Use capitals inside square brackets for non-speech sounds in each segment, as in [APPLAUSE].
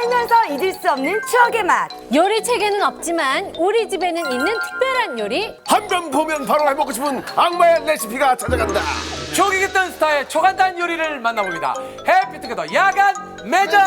살면서 잊을 수 없는 추억의 맛. 요리 책에는 없지만 우리 집에는 있는 특별한 요리 한 번 보면 바로 해먹고 싶은 악마의 레시피가 찾아간다. 추억이 깃든 스타의 초간단 요리를 만나봅니다. 해피투게더 야간 매장!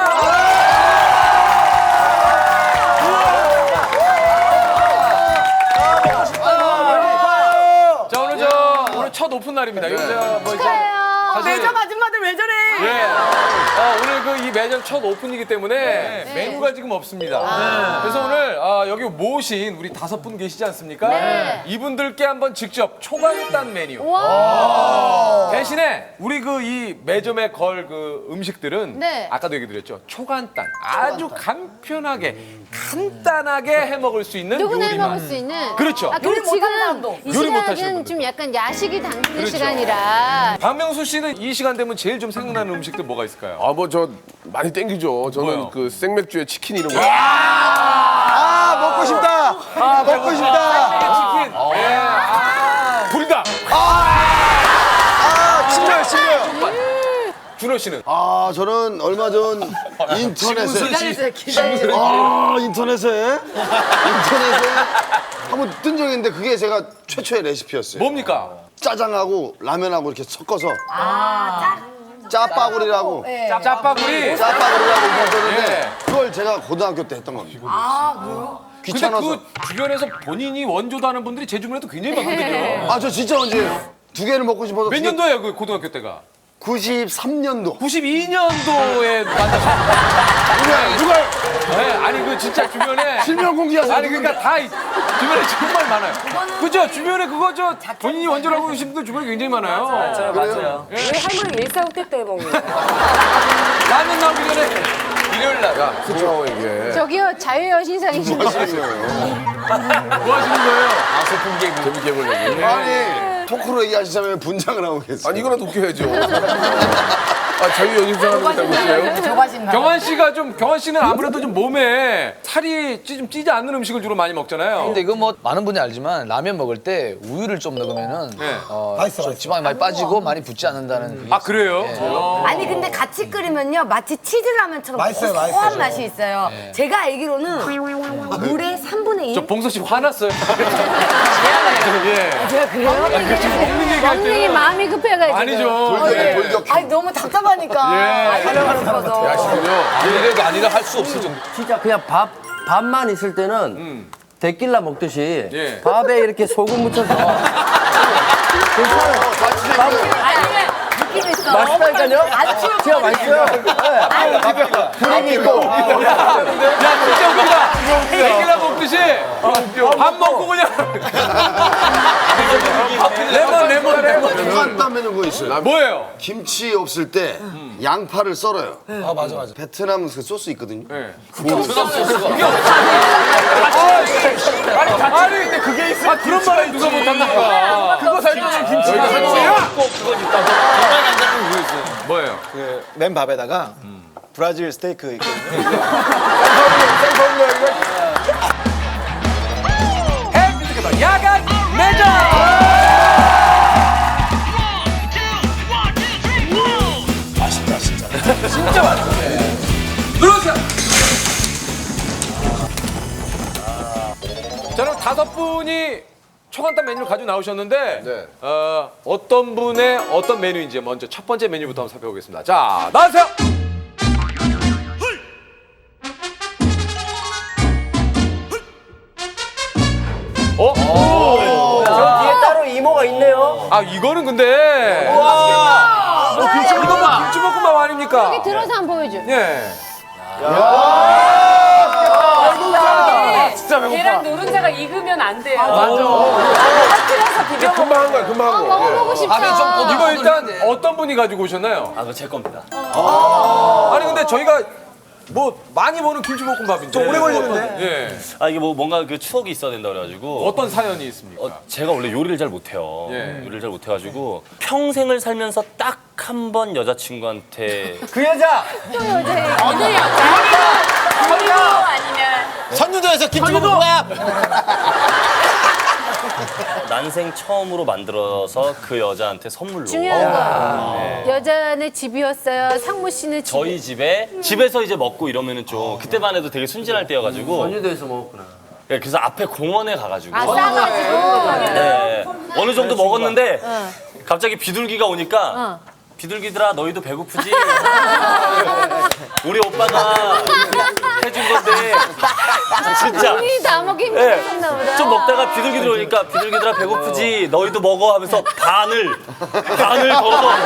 자 오늘 저 오늘 첫 오픈 날입니다. 이거 저 뭐죠? 축하해요. 사실 매점 아줌마들 왜 저래? 예. 어, 오늘 그 이 매점 첫 오픈이기 때문에 메뉴가 지금 없습니다. 그래서 오늘 아, 여기 모신 우리 다섯 분 계시지 않습니까? 네. 이분들께 한번 직접 초간단 메뉴. 와. 대신에 우리 그 이 매점에 걸 그 음식들은 네. 아까도 얘기 드렸죠 초간단 아주 간편하게 간단하게 해 먹을 수 있는 누구나 해 요리만 먹을 수 있는. 그렇죠. 아, 그리고 요리 못하는 지금 사람도. 이 요리 못하시는 시간은 분들. 좀 약간 야식이 당기는 그렇죠. 시간이라. 박명수 씨는 이 시간 되면 제일 좀 생각나는 음식들 뭐가 있을까요? 아 뭐 저 많이 땡기죠. 저는 뭐요? 그 생맥주에 치킨 이런 거. 아 먹고 싶다. 아 먹고 싶다. 치킨. 예. 아. 불이다. 아 친구요 친구요. 준호 씨는 아 저는 얼마 전 인터넷에 아 인터넷에 인터넷에 한번 뜬 적이 있는데 그게 제가 최초의 레시피였어요. 뭡니까? 짜장하고 라면하고 이렇게 섞어서 짜파구리라고 짜파구리. 짜파구리라고 예. 그걸 제가 고등학교 때 했던 겁니다. 아 뭐요? 근데 귀찮아서. 그 주변에서 본인이 원조도 하는 분들이 제 주변에도 굉장히 많거든요. 아 저 진짜 언제 두 개를 먹고 싶어서 몇 년도예요, 그 고등학교 때가? 93년도. 92년도에 만나셨어요. 누가 누가 네, 아니 그 진짜 주변에 실명 공개하세요. 아니 그러니까 다 이- 주변에 정말 많아요. 그죠? 주변에 그거 저 본인이 원조라고 하시는 분들 주변에 굉장히 많아요. 그래요? 왜 할머니 일사후퇴 때 먹는 거야? [LAUGHS] 라면 나오기 전에 일요일 날 야, 그쵸 이게. 저기요 자유여 신상이신데. 뭐 하시는 거예요? 재밌게 해보려고. 아니 토크로 얘기하시자면 분장을 하고 계세요. 아니 이거라도 웃겨야죠. [LAUGHS] 아 자유 연습생 하는 거 잘못해요? 경환 씨가 좀 경환 씨는 아무래도 좀 몸에 살이 찌, 좀 찌지 않는 음식을 주로 많이 먹잖아요. 근데 이거 뭐 많은 분이 알지만 라면 먹을 때 우유를 좀 넣으면은 네. 어, 좀 지방이 많이 빠지고 많이 붙지 않는다는 그게 아 그래요? 어. 아니 근데 같이 끓이면요 마치 치즈라면처럼 고소한 맛이 있어요. 제가 알기로는 물의 3분의 1. 저 봉서 씨 화났어요. [LAUGHS] 예. 제가 그래요? 먹는 얘기할 먹는 게 때는 마음이 급해가지고. 아니죠. 돌격해, 돌격해. 아니 너무 답답 하니까. 예. 알려고 싶어서. 아시군요. 이래도 아니라 할 수 없을 정도. 진짜 그냥 밥 밥만 있을 때는 데킬라 먹듯이 예. 밥에 이렇게 소금 묻혀서 괜찮아요. 아니면 느낌 있어. 맛있다니까요? 안. 진짜 맛있어요. 분위기 있고. 야 진짜 웃기다. 데킬라 먹듯이 밥 먹고 그냥 레몬 레몬 레몬. 간단면은 그거 있어요. 뭐예요? 김치 없을 때 양파를 썰어요. 아 맞아 맞아. 베트남 그 소스 있거든요. 네. 아니 근데 그게 있어. 아 그런 말을 누가 못합니까? 그거 살면 김치가 김치야. 거 있어요. 뭐예요? 맨밥에다가 브라질 스테이크 있거든요. 해피투게더 [LAUGHS] 분이 초간단 메뉴를 가지고 나오셨는데 네. 어, 어떤 분의 어떤 메뉴인지 먼저 첫 번째 메뉴부터 한번 살펴보겠습니다. 자 나오세요. 어? 저 뒤에 따로 이모가 있네요. 아 이거는 근데 와 김치 볶음밥 김치 볶음밥 아닙니까? 여기 들어서 한번 보여줘. 예. 계란 노른자가 익으면 안 돼요. 금방 한 거야, 금방 한 거. 먹어보고 싶다. 좀 꼬들- 이거 일단 어떤 분이 가지고 오셨나요? 아, 그거 제 겁니다. 아니 근데 저희가 뭐 많이 보는 김치볶음밥인데 좀 오래 걸리는데. 예. 아 이게 뭐 뭔가 그 추억이 있어야 된다 그래가지고 어떤 사연이 있습니까? 어, 제가 원래 요리를 잘 못해요. 예. 요리를 잘 못해가지고 평생을 살면서 딱 한 번 여자친구한테 그 여자 아니면 선유도에서 김치볶음밥. 난생 처음으로 만들어서 그 여자한테 선물로 중요한 거. 여자네 집이었어요. 상무 씨는 집. 저희 집에 집에서 이제 먹고 이러면은 좀 그때만 해도 되게 순진할 때여가지고 전유도에서 먹었구나. 예, 그래서 앞에 공원에 가가지고 아 싸가지고. 네, 어느 정도 먹었는데 갑자기 비둘기가 오니까 비둘기들아 너희도 배고프지? [LAUGHS] 우리 오빠가 해준 건데. [LAUGHS] 진짜. 본인이 다 먹기 네. 힘들었나 보다. 좀 먹다가 비둘기들 오니까 비둘기들아 배고프지. 너희도 먹어 하면서 반을 반을 [LAUGHS] 계란 노른자가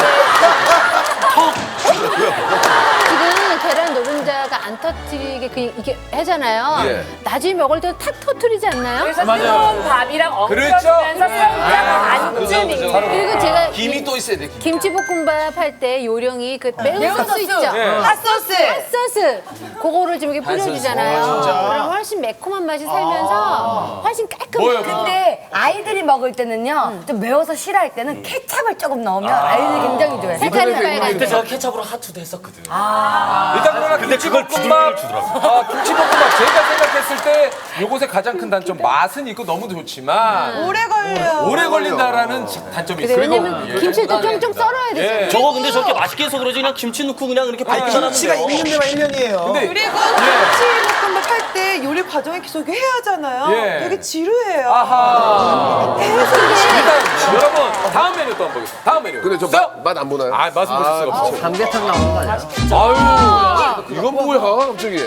안 터트리게 그 이게 하잖아요. 예. 나중에 먹을 때탁 터트리지 않나요? 그래서 뜨거운 밥이랑 그렇죠. 엉켜주면서 살짝 반쯤 익는 그리고 제가 김이 또 있어야 돼. 김. 김치볶음밥 할 때 요령이 그 매운 소스. 있죠? 핫소스. 핫소스 그거를 좀 이렇게 뿌려주잖아요. 그럼 훨씬 매콤한 맛이 살면서 훨씬 깔끔해요. 근데 아이들이 먹을 때는요 좀 매워서 싫어할 때는 케찹을 조금 넣으면 아이들이 굉장히 좋아해요. 색깔이 그때 빨간색. 제가 케찹으로 하투도 했었거든 일단 그러나 근데 그걸 김치볶음밥, 비둘기를 주더라고. 아, 김치볶음밥 제가 생각했을 때 요것의 가장 큰 단점 맛은 있고 너무 좋지만 오래 걸려. 오래 걸린다라는 단점이 있어요. 왜냐면 김치를 또 쫑쫑 썰어야 되잖아요. 예. 저거 근데 저렇게 맛있게 해서 그러지 그냥 김치 넣고 그냥 이렇게 밟기만 하면 김치가 돼요 있는 데만 1년이에요. 근데 그리고 김치볶음밥 할 때 요리 과정에 계속 해야 하잖아요. 예. 되게 지루해요. 아하. 일단 여러분 다음 메뉴 또 한번 보겠습니다. 다음 메뉴. 근데 저 써! 맛안 보나요? 아 말씀 보실 수가 없죠. 삼계탕 나오는 거 아니야? 아유. 이건 뭐야 갑자기?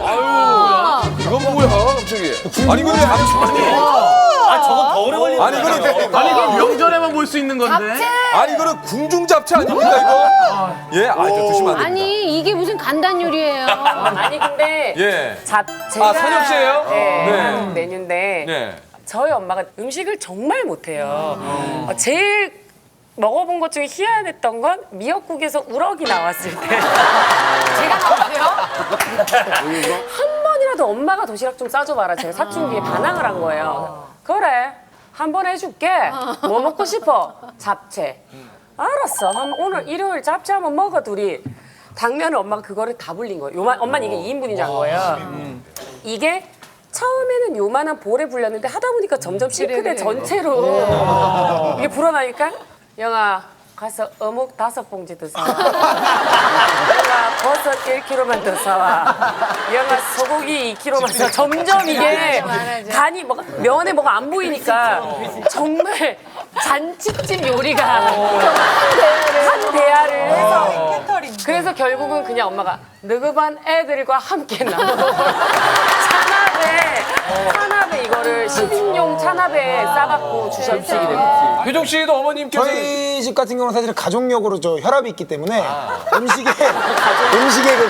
아유. 이건 뭐야 갑자기? 아니 근데 잠시만요. 아 저거 더 오래 걸리는 아니. 그럼 아니 이거 명절에만 볼 수 있는 건데. 아니 이거는 궁중 잡채 아닙니까 이거? 예, 아저 드시면 안 됩니다. 아니 이게 무슨 간단 요리예요. 아니 근데 예. 잡채가 아, 선영 씨예요? 네, 네. 한국 메뉴인데 네. 저희 엄마가 음식을 정말 못해요. 어, 제일 먹어본 것 중에 희한했던 건 미역국에서 우럭이 나왔을 때. 제가 나왔어요? 한 번이라도 엄마가 도시락 좀 싸줘봐라. 제가 사춘기에 반항을 한 거예요. 그래, 한 번 해줄게. 뭐 먹고 싶어? 잡채. 알았어. 한- 오늘 일요일 잡채 한번 먹어 둘이. 당면을 엄마가 그거를 다 불린 거예요. 요만, 엄마는 이게 2인분이란 거예요. 이게 처음에는 요만한 볼에 불렸는데 하다 보니까 점점 싱크대 전체로 이게 불어나니까 영아 가서 어묵 다섯 봉지 더 사와 [LAUGHS] 영아 버섯 1kg만 더 사와. 영아 소고기 2kg만 사 점점 이게 간이 뭐가 면에 뭐가 안 보이니까 정말 잔치집 요리가 한 대야를 해서 그래서 결국은 그냥 엄마가 느그반 애들과 함께 나눠 찬압에 찬압 식인용 찬압에 싸갖고 주셔주시게 됩니다. 효정 씨도 어머님께서 저희 집 같은 경우는 사실 가족력으로 저 혈압이 있기 때문에 음식에 음식에 그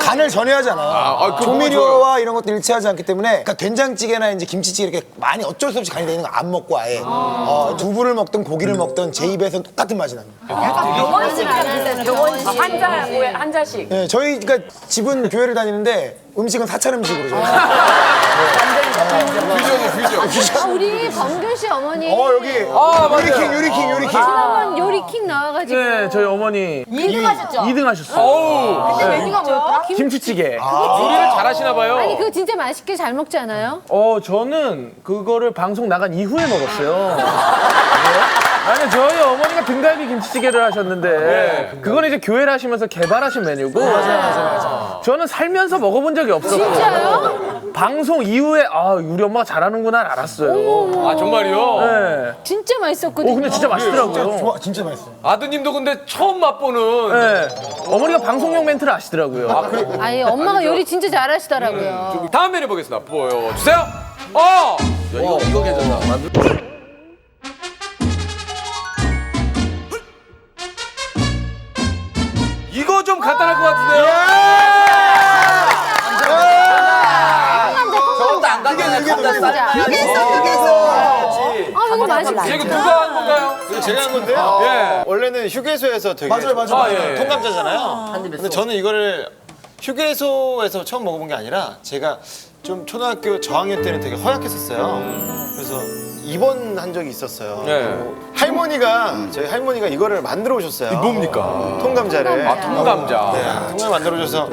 간을 전해하잖아요. 아, 그거 조미료와 이런 것도 일치하지 않기 때문에 그러니까 된장찌개나 이제 김치찌개 이렇게 많이 어쩔 수 없이 간이 되는 거 안 먹고 아예. 어, 두부를 먹든 고기를 먹든 제 입에서는 똑같은 맛이 납니다. 병원식 한 잔에 한 잔씩. 네, 저희 그러니까 집은 교회를 다니는데 음식은 사찰 음식으로 저희. 퓨전이 퓨전. 아, 우리 범균 씨 어머니 어 여기 요리킹 요리킹 요리킹. 지난번 요리킹 나와가지고 네, 저희 어머니 2등 하셨죠? 2등 하셨어요. 어우 메뉴가 뭐였더라? 김치찌개. 요리를 잘하시나 봐요. 아니 그거 진짜 맛있게 잘 먹지 않아요? 어, 저는 그거를 방송 나간 이후에 먹었어요. [LAUGHS] 네. 아니, 저희 어머니가 등갈비 김치찌개를 하셨는데, 그건 이제 교회를 하시면서 개발하신 메뉴고, 저는 살면서 먹어본 적이 없었고, 진짜요? 방송 이후에, 아, 우리 엄마가 잘하는구나 알았어요. 아 정말요? 네. 진짜 맛있었거든요. 오, 근데 진짜 맛있더라고요. 좋아 진짜 맛있어요. 아드님도 근데 처음 맛보는 네. 어머니가 방송용 멘트를 아시더라고요. 아니 엄마가 요리 진짜 잘하시더라고요. 다음 메뉴 보겠습니다. 보여주세요. 어. 이거 이거 괜찮다. 간단할 것 같은데요. 저것도 안 간단해. 진짜. 아 이거 맛있어. 이거 누가 한 건가요? 제가 한 건데요. 예. 원래는 휴게소에서 되게 맞아요, 맞아요. 아, 예, 예. 통감자잖아요. 근데 저는 이거를 휴게소에서 처음 먹어본 게 아니라 제가 좀 초등학교 저학년 때는 되게 허약했었어요. 그래서 입원한 적이 있었어요. 네. 할머니가 저희 할머니가 이거를 만들어 오셨어요. 뭡니까? 통감자를. 아 통감자. 네, 통감을 만들어 오셔서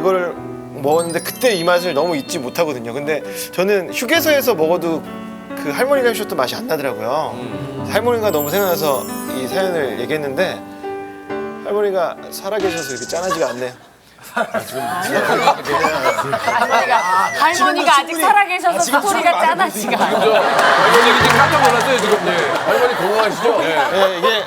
이거를 먹었는데 그때 이 맛을 너무 잊지 못하거든요. 근데 저는 휴게소에서 먹어도 그 할머니가 해주셨던 맛이 안 나더라고요. 할머니가 너무 생각나서 이 사연을 얘기했는데 할머니가 살아계셔서 이렇게 짠하지가 않네요. 할머니가 할머니가 아직 살아계셔서 스토리가 짠하지가 않아. 할머니 얘기 지금 깜짝 놀랐어요 지금. 예. 할머니 건강하시죠? 예, 이게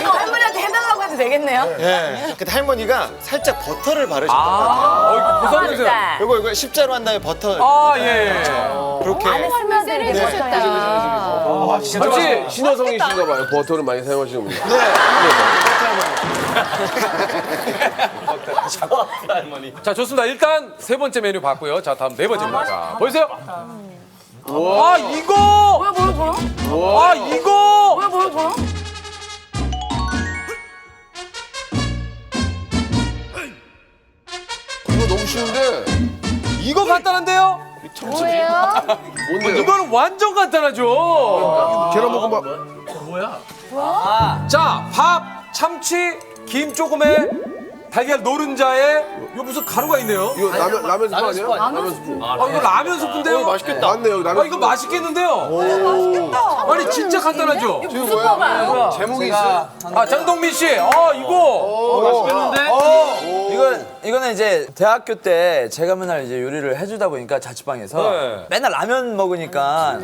이거 할머니한테 해달라고 해도 되겠네요. 예. 근데 할머니가 살짝 버터를 바르셨던 것 같아요. 아, 어, 고소한 냄새. 이거 이거 십자로 한 다음에 버터 아 예. 그렇게 세를 해주셨다. 잠시 신여성이신가 봐요. 버터를 많이 사용하시는 분. 네. 자 좋습니다. 일단 세 번째 메뉴 봤고요. 자 다음 네 번째입니다. 자 보이세요? 아 이거. 뭐야 뭐야 뭐야? 아 이거. 뭐야 뭐야 뭐야? 이거 너무 쉬운데. 이거 간단한데요? 뭐예요? 뭔데요? 이거는 완전 간단하죠. 계란 볶음밥. 자, 밥, 참치, 김 조금에 달걀 노른자에 요 무슨 가루가 있네요. 이거 라면 라면 스프 아니에요? 라면 스프. 아, 이거 라면 소프인데요? 맛있겠다. 맞네 여기 라면. 아, 이거 맛있겠는데요? 아니, 진짜 간단하죠? 지금 뭐야? 제목이 있어요. 아, 장동민 씨, 아, 이거. 맛있겠는데? 이건 이거는 이제 대학교 때 제가 맨날 이제 요리를 해주다 보니까 자취방에서 네. 맨날 라면 먹으니까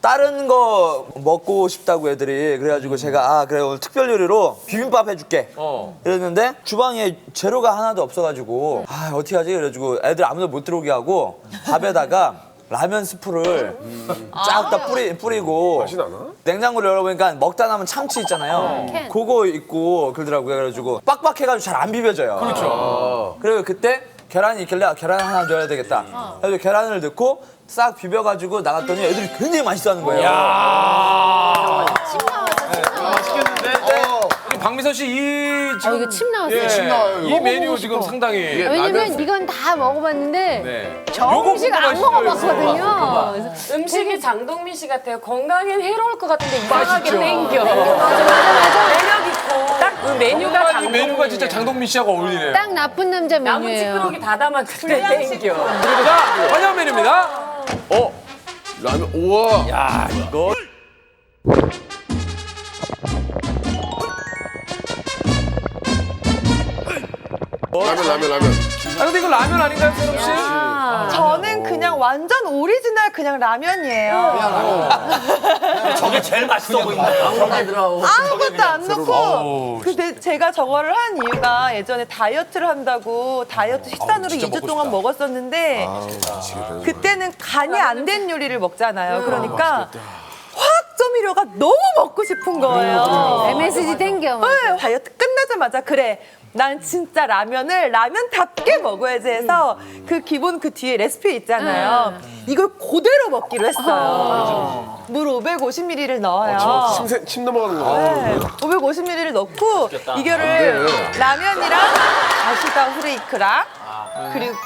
다른 거 먹고 싶다고 애들이 그래가지고 제가 아 그래 오늘 특별 요리로 비빔밥 해줄게 어. 이랬는데 주방에 재료가 하나도 없어가지고 아 어떻게 하지 그래가지고 애들 아무도 못 들어오게 하고 [LAUGHS] 밥에다가 라면 스프를 쫙 다 뿌리, 뿌리고 맛이 나나? 냉장고를 열어보니까 먹다 남은 참치 있잖아요. 캔. 그거 있고 그러더라고요. 그래가지고 빡빡해가지고 잘 안 비벼져요. 그렇죠. 그리고 그때 계란이 있길래 아, 계란 하나 넣어야 되겠다. 그래서 계란을 넣고 싹 비벼가지고 나갔더니 애들이 굉장히 맛있어하는 거예요. 우리 박미선 씨, 이 아, 지금. 이거 침 나왔어요. 예, 침 나와요, 이거. 이 메뉴 지금 상당히. 예. 왜냐면 라면 이건 다 먹어봤는데 네. 정식 안 먹어봤거든요. 그래서 음식이 장동민 씨 같아요. 건강엔 해로울 것 같은데 이상하게 맛있죠. 땡겨. 맞아 맞아 맞아. 매력 있고 딱 그 메뉴가 이 장동민. 메뉴가 진짜 장동민 씨하고 어울리네요. 딱 나쁜 남자 메뉴예요. 찌끄러기 다 담았는데 땡겨. 자, 환영 메뉴입니다. 어. 라면 우와. 야, 이거. 라면 라면 라면. 아, 근데 이거 라면 아닌가요, 세롬 씨? 저는 그냥 완전 오리지널 그냥 라면이에요. 저게 제일 맛있어 보인다. 아무것도 안 넣고. 근데 제가 저거를 한 이유가 예전에 다이어트를 한다고 다이어트 식단으로 진짜 2주 먹고 동안 싶다. 먹었었는데 그때는 간이 안 된 요리를 먹잖아요. 그러니까 화학 조미료가 너무 먹고 싶은 거예요. MSG 땡겨. 네, 다이어트 끝나자마자 그래. 난 진짜 라면을 라면답게 먹어야지 해서 그 기본 그 뒤에 레시피 있잖아요. 이걸 그대로 먹기로 했어요. 물 550ml를 넣어요. 침샘 침 넘어가는 거. 네, 550ml를 넣고 이거를 라면이랑 다시다 후레이크랑 그리고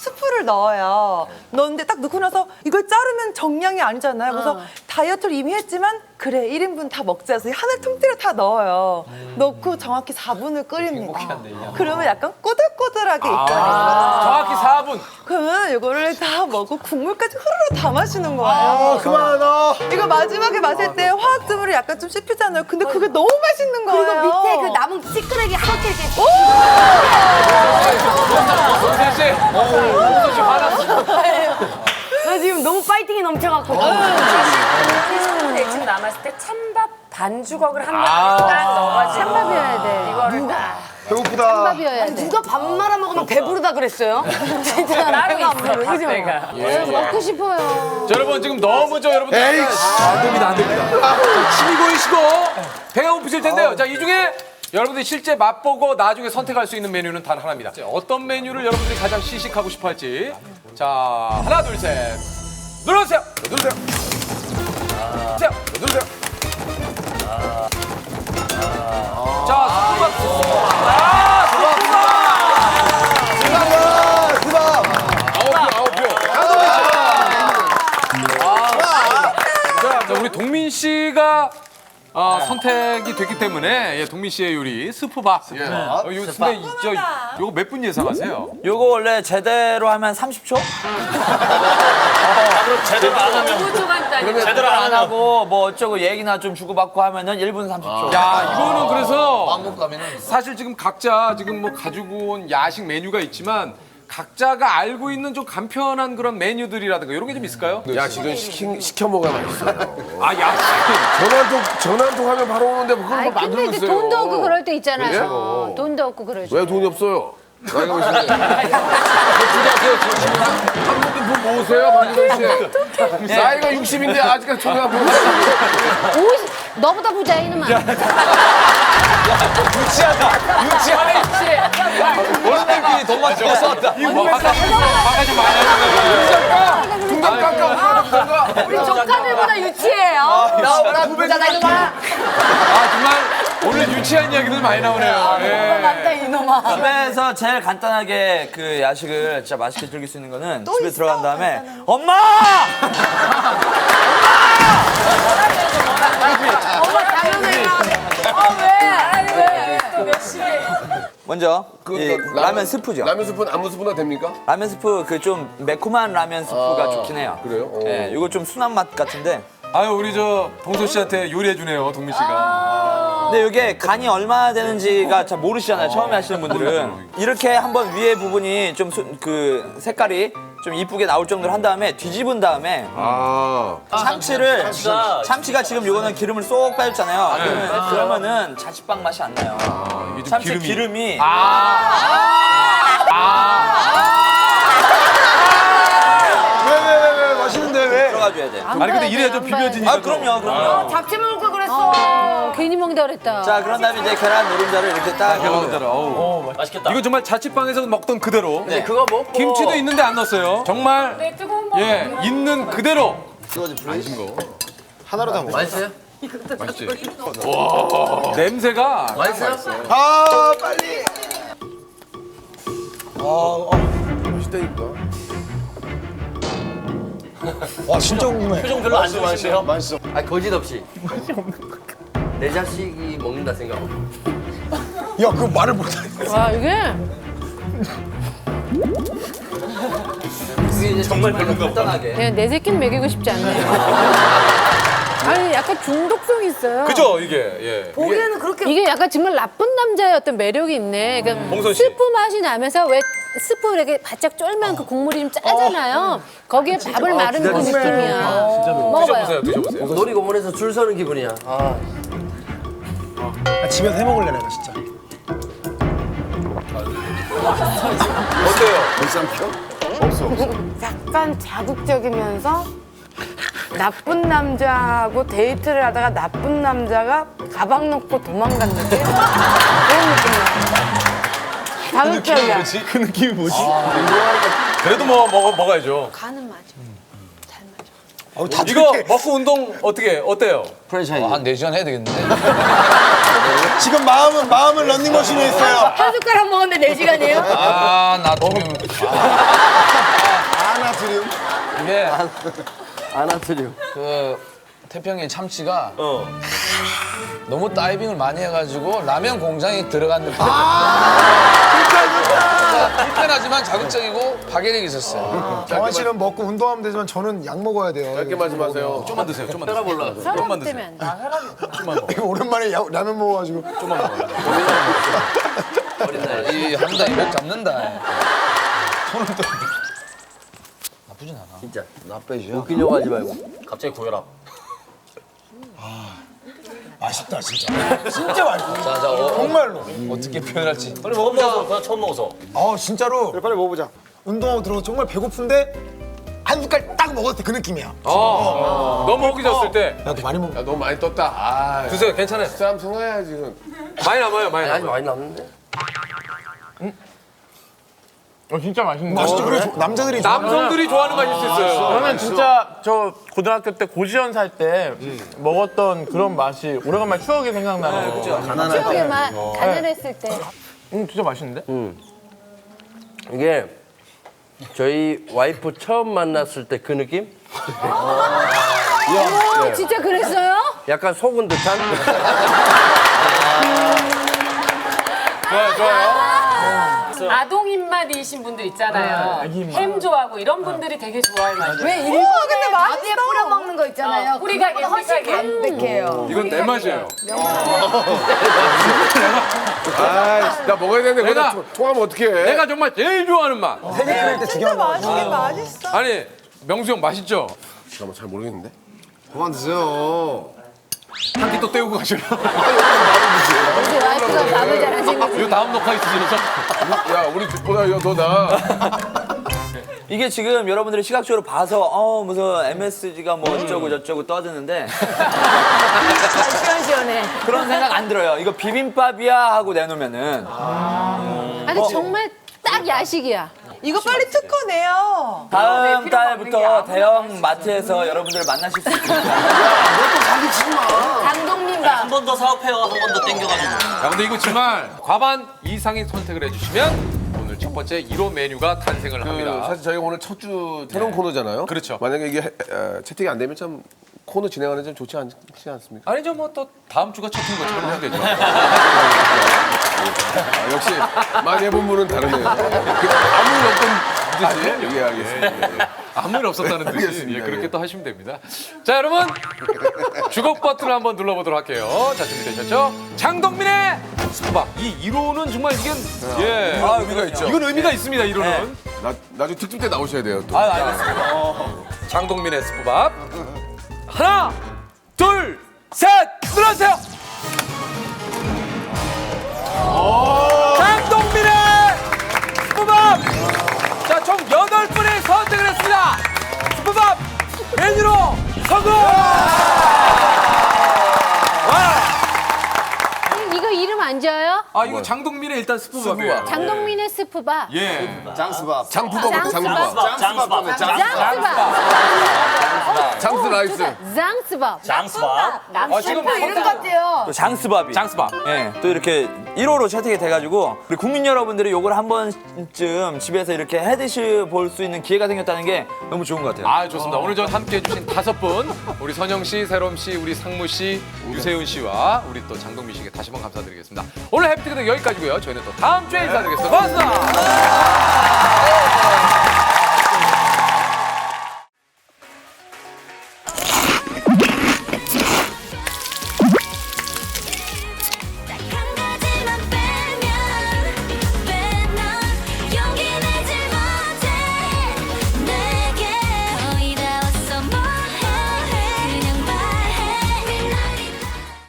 스프를 넣어요. 넣는데 딱 넣고 나서 이걸 자르면 정량이 아니잖아요. 그래서 다이어트를 이미 했지만 그래 1인분 다 먹자 해서 하늘 통째로 다 넣어요. 넣고 정확히 4분을 끓입니다. 그러면 약간 꼬들꼬들하게 있거든요. 정확히 4분. 그러면 이거를 다 먹고 국물까지 흐르르 다 마시는 거예요. 그만하다. 이거 마지막에 마실 때 화학점으로 약간 좀 씹히잖아요. 근데 그게 너무 맛있는 그리고 거예요. 밑에 그 남은 찌끄레기 하얗게 이렇게 정세 씨. 정세 씨저 지금 너무 파이팅이 넘쳐갖고 사실 대충 남았을 때 찬밥 반 주걱을 한 아. 방에 딱 넣어가지고 찬밥이어야 돼. 이거를 딱 배고프다. 찬밥이어야 돼. 누가 밥 말아 먹으면 배부르다 그랬어요? [LAUGHS] 진짜 따로 배가 안 있어 불러, 그죠? 밥배가. 먹고 싶어요. 자, 여러분 지금 너무 저 여러분 에이, 안 됩니다 안 됩니다 자, 침이 고이시고 배가 고프실 텐데요 자 이 중에 여러분들이 실제 맛보고 나중에 선택할 수 있는 메뉴는 단 하나입니다 자, 어떤 메뉴를 여러분들이 가장 시식하고 싶어 할지 자 하나 둘 셋 눌러주세요 누르세요. 주세요 누르세요. 자 스쿠버 아 스쿠버 아홉 표 아홉 표. 자, 자, 우리 동민 씨가 아, 선택이 됐기 때문에 예, 동민 씨의 요리 스프밥. 예. 어, 요, 근데 이- 저 요거 몇 분 예상하세요? 요거 원래 제대로 하면 30초? 아, 그럼 제대로 안 하면 그러면 제대로 안 하고 뭐 어쩌고 얘기나 좀 주고받고 하면은 1분 30초. 야, 이거는 그래서 사실 지금 각자 지금 뭐 가지고 온 야식 메뉴가 있지만 각자가 알고 있는 좀 간편한 그런 메뉴들이라든가 이런 게 좀 있을까요? 야식은 시키, 시켜 먹어야 맛있어요. 아, 야식. 전화 한 통, 전화 한 통 하면 바로 오는데 그걸 아니 뭐 근데 만들고 이제 있어요. 돈도 없고 그럴 때 있잖아요. 그래요? 돈도 없고 그럴 때. 왜 돈이 없어요? 나이가 [LAUGHS] 몇인데? 한 분도 뭐 모으세요, 박유선 씨? 나이가 60인데 아직까지 전화 한 통. 오십 너보다 부자 이놈아. 유치하다. 유치하네. 원래끼리 돈 맞춰 썼다. 이거 바가지 많이 하는 중간 깎아. 우리 조카들보다 유치해요. 나보다 부자 이놈아. 아, 정말 오늘 유치한 이야기들 많이 나오네요. 예. 맞다 이놈아. 집에서 제일 간단하게 그 야식을 진짜 맛있게 즐길 수 있는 거는 집에 들어간 다음에 엄마! 엄마 당연해요. 어 왜? 왜? 먼저 그, 이그 라면 스프죠. 라면 스프는 아무 스프나 됩니까? 라면 스프 그 좀 매콤한 라면 스프가 아, 좋긴 해요. 그래요? 오. 예, 이거 좀 순한 맛 같은데. 아유, 우리 저 동서 씨한테 요리해 주네요, 동민 씨가. 근데 이게 간이 얼마나 되는지가 잘 모르시잖아요. 처음에 하시는 분들은 이렇게 한번 위에 부분이 좀 그 색깔이 좀 이쁘게 나올 정도로 한 다음에 뒤집은 다음에 아. 참치를 참치가- 참치가 지금 요거는 기름을 쏙 빼줬잖아요. 그러면, 그러면은 자취빵 맛이 안 나요. 이게 좀 참치 기름이. 기름이 왜 왜 왜 왜, 맛있는데 왜? 들어가줘야 돼. 아니, 근데 이래야 좀 비벼지니까. 아 그럼요, 그럼요. 잡채 먹을 걸 그랬어. 괜히 먹다 그랬다. 자 그런 다음에 이제 계란 노른자를 이렇게 딱잘 어우. 맛있겠다. 이거 정말 자취방에서 먹던 그대로. 네, 그거 먹고 김치도 있는데 안 넣었어요. 정말 네, 뜨거운 거. 예 있는 그대로. 하나로 다 먹어. 맛있어요? 맛있지. 와 냄새가 맛있어요? 아 빨리. 맛있다니까. [LAUGHS] 와 진짜 궁금해. 표정 별로 안 좋으신데요? 맛있어. 아 거짓 없이. 내 자식이 먹는다 생각. 야 그거 말을 못해. 와 이게 그게 이제 정말 별로 간단하게. 그냥 내 새끼는 먹이고 싶지 않네요. [LAUGHS] 아니 약간 중독성 있어요. 그죠 이게 예. 보기에는 그렇게 이게 약간 정말 나쁜 남자의 어떤 매력이 있네. 그러니까 봉선 씨. 스프 맛이 나면서 왜 스프 이렇게 바짝 쫄면 그 국물이 좀 짜잖아요. 거기에 밥을 마른 그 느낌이야. 먹어봐요. 드셔보세요 드셔보세요. 놀이공원에서 줄 서는 기분이야. 아, 아, 집에서 해 먹을래 내가 진짜. 어때요? 일상표? 없어 없어. 약간 자극적이면서 나쁜 남자하고 데이트를 하다가 나쁜 남자가 가방 넣고 도망간 느낌? 그런 느낌이야. 자극적이야. 그 느낌이 뭐지? 그래도 뭐 먹어 먹어야죠. 간은 맞아. 어, 다 이거 먹고 운동 어떻게 어때요? 프랜차이즈. 한 4시간 해야 되겠는데? [LAUGHS] 지금 마음은 마음은 런닝머신에 있어요. 한 숟가락 먹었는데 4시간이에요? 아, 나트륨. 아나트륨. 이게 아나트륨. 그 태평이 참치가 너무 다이빙을 많이 해가지고 라면 공장에 들어간 느낌. 불편하지만 자극적이고 파괴력이 있었어요. 정환 씨는 먹고 운동하면 되지만 저는 약 먹어야 돼요. 짧게 말씀하세요. 좀만 드세요. 좀만 드세요. 올라. 좀만 드세요. 때문에 안 돼. 이거 오랜만에 야- 라면 먹어가지고. 이 한다 이목 잡는다. 손을 또 나쁘진 않아. 진짜. 나빼죠. 웃기려고 하지 말고. 갑자기 고혈압. 맛있다 진짜. 진짜 맛있어. 자, 자, 어, 정말로. 어떻게 표현할지. 빨리 먹어보자. 그냥 처음 먹어서. 아 진짜로. 빨리 먹어보자. 운동하고 들어서 정말 배고픈데 한 숟갈 딱 먹었을 때그 느낌이야. 어, 너무 허기졌을 때 야, 너 많이 먹. 야, 너무 많이 떴다. 아, 드세요. 괜찮아요. 쌈 생각해야지. 그건. 많이 남아요. 많이 남아요. 많이 남는데. 어, 진짜 맛있는데. 맛있죠. 그래 조- 남자들이 좋아. 남성들이 좋아하는 맛일 수 있어요. 저는 진짜 저 고등학교 때 고시원 살 때 먹었던 그런 맛이 오래간만에 추억이 생각나는 거. 추억의 맛, 가난했을 때. 음, 진짜 맛있는데? 이게 저희 와이프 처음 만났을 때 그 느낌? 오, 진짜 그랬어요? 약간 속은 듯한 좋아요, 좋 아동 입맛이신 분들 있잖아요. 햄 좋아하고 이런 분들이 되게 좋아할 맛이에요. 왜 일본에 근데 맛있어. 뿌려 먹는 거 있잖아요. 어, 뿌리가게, 그거보다 훨씬 뿌리가게. 담백해요. 이건 내 맛이에요. 아, 나 먹어야 되는데 내가- 통하면 어떡해? 내가 정말 제일 좋아하는 맛. 진짜 맛있긴 맛있어. 아니, 명수 형 맛있죠? 잠깐만 잘 모르겠는데. 그만 드세요. 한 끼 또 때우고 가시나? 우리 와이프가 밥을 잘안 챙겨줘. 요 다음 녹화 있으셔서. 야 우리 보다 너 나. [LAUGHS] 이게 지금 여러분들이 시각적으로 봐서 어 무슨 MSG가 뭐 어쩌고 저쩌고 떠드는데 시원시원해. 그런 생각 안 들어요. 이거 비빔밥이야 하고 내놓으면은 아니 정말 딱 야식이야. 이거 빨리 특허 내요. 다음 달부터 대형 마트에서 여러분들 만나실 수 있습니다. 너또 사기 치지 마. 장동민밥. 한번 더 사업해요. 한 번 더 땡겨가지고. 야, 근데 이거 정말 과반 이상의 선택을 해주시면 오늘 첫 번째 1호 메뉴가 탄생을 그, 합니다. 사실 저희가 오늘 첫 주 새로운 코너잖아요. 그렇죠. 만약에 이게 에, 채택이 안 되면 참 코너 진행하는 좀 좋지 않지 않습니까? 아니죠, 뭐 또 다음 주가 첫인 것처럼 하면 되죠. 아, 역시 많이 해본 분은 다르네요. 그 아무 없던 듯이 예, 알겠습니다. 예. 아무 일 없었다는 듯이 알겠습니다. 예, 그렇게 예. 또 하시면 됩니다. 자, 여러분 주걱 버튼을 한번 눌러보도록 할게요. 자, 준비되셨죠? 장동민의 스프밥. 이 1호는 정말 이게 예, 아, 의미가 있죠. 이건 의미가 있습니다. 1호는 나 나중에 특집 때 나오셔야 돼요. 또. 아 알겠습니다. 장동민의 스프밥. 하나, 둘, 셋, 눌러주세요. 장동민의 스프밥. 자, 총 여덟 분이 선택을 했습니다. 스프밥 메뉴로 성공. 아, 이거 장동민의 일단 스프밥이에요. 장동민의 스프밥. 예. 장스밥. 장푸밥 어때? 장푸밥. 장스밥. 장스밥. 장스 라이스. 장스밥. 장스밥. 아, 지금 이름 같아요. 또 장스밥이. 장스밥. 예, 또 이렇게 1호로 채택이 돼가지고 우리 국민 여러분들이 요걸 한 번쯤 집에서 이렇게 해 드시 볼 수 있는 기회가 생겼다는 게 너무 좋은 것 같아요. 아 좋습니다. 오늘 저 함께 해주신 다섯 분 우리 선영 씨, 세롬 씨, 우리 상무 씨, 유세윤 씨와 우리 또 장동민 씨에게 다시 한번 감사드리겠습니다. 오늘 해피티그는 여기까지고요. 저희는 또 다음 주에 인사드리겠습니다. 고맙습니다.